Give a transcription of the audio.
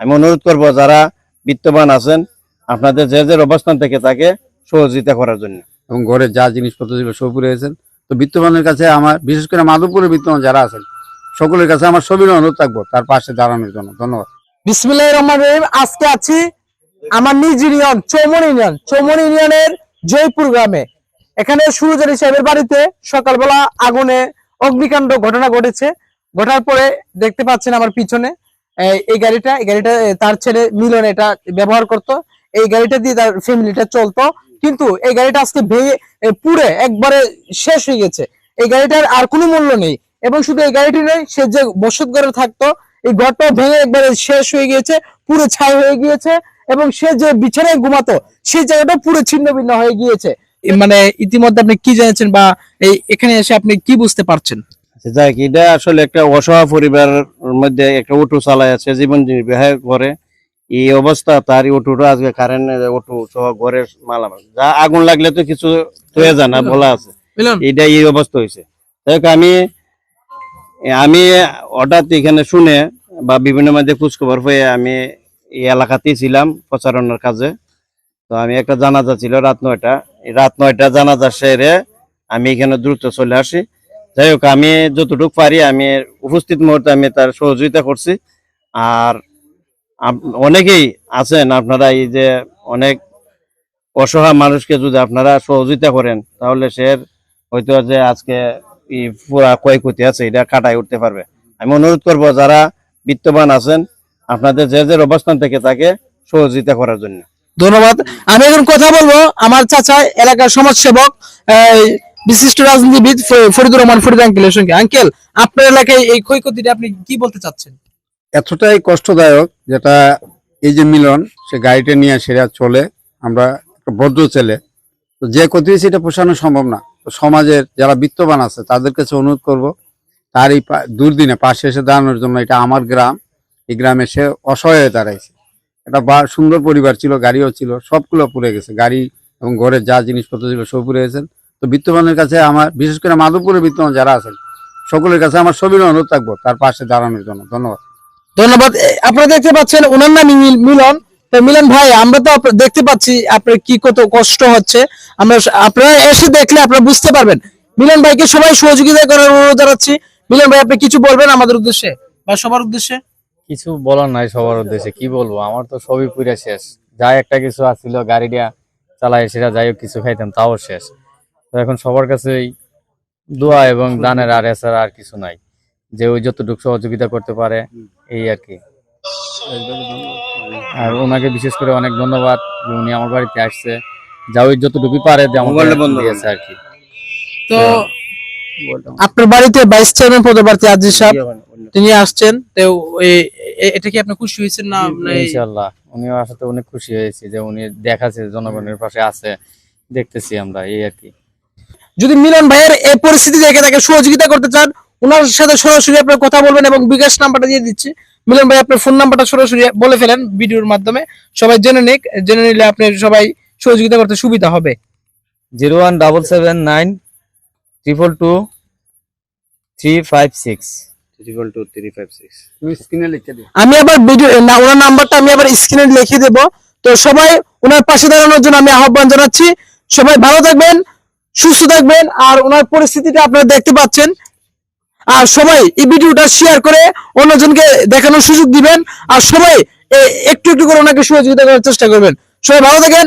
আমি অনুরোধ করব যারা বিত্তবান আছেন আপনাদের যে যে অবস্থান থেকে তাকে সহযোগিতা করার জন্য। এবং ঘরের যা জিনিসপত্র ছিল সব গেছেন তো বিত্তবানের কাছে আমার বিশেষ করে মাধবপুরের বিত্তমান যারা আছেন সকলের কাছে আমার সবিনয় অনুরোধ থাকব তার পাশে দাঁড়ানোর জন্য। ধন্যবাদ। বিসমিল্লাহির রহমানির রহিম আজকে আছি আমার নিজ ইউনিয়ন চৌমন ইউনিয়ন। চৌমন ইউনিয়নের জয়পুর গ্রামে। এখানে সুরজারি সাহেবের বাড়িতে সকালবেলা আগুনে অগ্নিকাণ্ড ঘটনা ঘটেছে। ঘটার পরে দেখতে পাচ্ছেন আমার পিছনে এই- গাড়িটা, এই গাড়িটা তার ছেলে মিলন এটা ব্যবহার করত। এই গাড়িটা দিয়ে তার ফ্যামিলিটা চলতো। কিন্তু এই গাড়িটা আজকে ভেঙে পুড়ে একবারে শেষ হয়ে গেছে। এই গাড়িটার আর কোনো মূল্য নেই। এবং শুধু এই গাড়িটি নয়, সে যে বসত ঘরে থাকতো, এই ঘরটা ভেঙে একবারে শেষ হয়ে গিয়েছে পুরো ছাই হয়ে গিয়েছে। এবং সে যে বিছানায় ঘুমাতো, সেই জায়গাটা পুরো ছিন্ন ভিন্ন হয়ে গিয়েছে। মানে ইতিমধ্যে আপনি কি জেনেছেন বা এই এখানে এসে আপনি কি বুঝতে পারছেন? আচ্ছা, যাই হোক, এটা আসলে একটা অসহায় পরিবারের মধ্যে একটা অটো চালায় আছে জীবন নির্বাহ করে। এই অবস্থা তার অটোটা আজকে কারেন্ট অটো সহ ঘরের মালামাল। যা আগুন লাগলে তো কিছু হয়ে যায় না বলা আছে। এটা এই অবস্থা হয়েছে। হোক, আমি আমি হঠাৎ এখানে শুনে বা বিভিন্ন মধ্যে খোঁজখবর পেয়ে আমি এই এলাকাতেই ছিলাম প্রচারণার কাজে। তো আমি একটা জানাজা ছিল রাত নয়টা। রাত নয়টা জানাজা সেরে আমি এখানে দ্রুত চলে আসি। যাই হোক আমি যতটুকু পারি আমি উপস্থিত মুহূর্তে আমি তার সহযোগিতা করছি। আর অনেকেই আছেন আপনারা এই যে অনেক অসহায় মানুষকে যদি আপনারা সহযোগিতা করেন তাহলে সে হয়তো যে আজকে পুরা ক্ষয়ক্ষতি আছে এটা কাটায় উঠতে পারবে। আমি অনুরোধ করব যারা বিত্তবান আছেন আপনাদের যে যে অবস্থান থেকে তাকে সহযোগিতা করার জন্য। ধন্যবাদ। আমি এখন কথা বলব আমার চাচা এলাকার সমাজসেবক এই, বিশিষ্ট রাজনীতিবিদ ফরিদুর রহমান, ফরিদ আঙ্কেলের সঙ্গে। আঙ্কেল, আপনার এলাকায় এই ক্ষয়ক্ষতিটা আপনি কি বলতে চাচ্ছেন? এতটাই কষ্টদায়ক যেটা এই যে মিলন, সে গাড়িটা নিয়ে সেরা চলে। আমরা একটা ভদ্র ছেলে। তো যে ক্ষতি হয়েছে, এটা পোষানো সম্ভব না। তো সমাজের যারা বিত্তবান আছে, তাদের কাছে অনুরোধ করব, তার এই দুর্দিনে পাশে এসে দাঁড়ানোর জন্য এটা আমার গ্রাম। এই গ্রামে সে অসহায় হয়ে দাঁড়াইছে। একটা সুন্দর পরিবার ছিল, গাড়িও ছিল, সবগুলো পুড়ে গেছে। গাড়ি এবং ঘরের যা জিনিসপত্র ছিল, সব পুড়ে গেছেন তো বিত্তবানের কাছে আমার বিশেষ করে মাধবপুরের বিত্তবান যারা আছেন সকলের কাছে আমার সবিনয় অনুরোধ থাকব তার পাশে দাঁড়ানোর জন্য। ধন্যবাদ। ধন্যবাদ। আপনারা দেখতে পাচ্ছেন ওনার নাম মিলন। তো মিলন ভাই আমরা তো দেখতে পাচ্ছি আপনার কি কত কষ্ট হচ্ছে। আমরা আপনারা এসে দেখলে আপনারা বুঝতে পারবেন। মিলন ভাইকে সবাই সহযোগিতা করার অনুরোধ জানাচ্ছি। মিলন ভাই আপনি কিছু বলবেন আমাদের উদ্দেশ্যে? বা সবার উদ্দেশ্যে? কিছু বলার নাই সবার উদ্দেশ্যে কি বলব? আমার তো সবই পুরা শেষ। যাই একটা কিছু আসছিল গাড়িটা চালাই সেটা যাই হোক কিছু খাইতাম তাও শেষ। এখন সবার কাছেই দোয়া এবং দানের আর এছাড়া আর কিছু নাই। যে ওই যতটুকু সহযোগিতা করতে পারে এই আর কি। আর ওনাকে বিশেষ করে অনেক ধন্যবাদ যে উনি আমার বাড়িতে আসছে। যা ওই যতটুকু পারে দিয়েছে আর কি। তো আপনার বাড়িতে ভাইস চেয়ারম্যান পদপ্রার্থী আজিজ সাহেব তিনি আসছেন। তো এটা কি আপনি খুশি হয়েছেন না এই- ইনশাল্লাহ উনিও আসাতে অনেক খুশি হয়েছি যে উনি দেখাচ্ছে জনগণের পাশে আছে দেখতেছি আমরা এই আর কি। যদি মিলন ভাইয়ের এই পরিস্থিতি দেখে তাকে সহযোগিতা করতে চান ওনার সাথে সরাসরি আপনার কথা বলবেন এবং বিকাশ নাম্বারটা দিয়ে দিচ্ছি। মিলন ভাই আপনার ফোন নাম্বারটা সরাসরি বলে ফেলেন ভিডিওর মাধ্যমে। সবাই জেনে নিক জেনে নিলে আপনি সবাই সহযোগিতা করতে সুবিধা হবে। Zero one double seven nine triple two three five six. আমি আবার ভিডিও না ওনার নাম্বারটা আমি আবার স্ক্রিনে লিখে দেব। তো সবাই ওনার পাশে দাঁড়ানোর জন্য আমি আহ্বান জানাচ্ছি। সবাই ভালো থাকবেন। সুস্থ থাকবেন আর ওনার পরিস্থিতিটা আপনারা দেখতে পাচ্ছেন। আর সবাই এই ভিডিওটা শেয়ার করে অন্যজনকে দেখানোর সুযোগ দিবেন। আর সবাই একটু একটু করে ওনাকে সহযোগিতা করার চেষ্টা করবেন। সবাই ভালো থাকেন।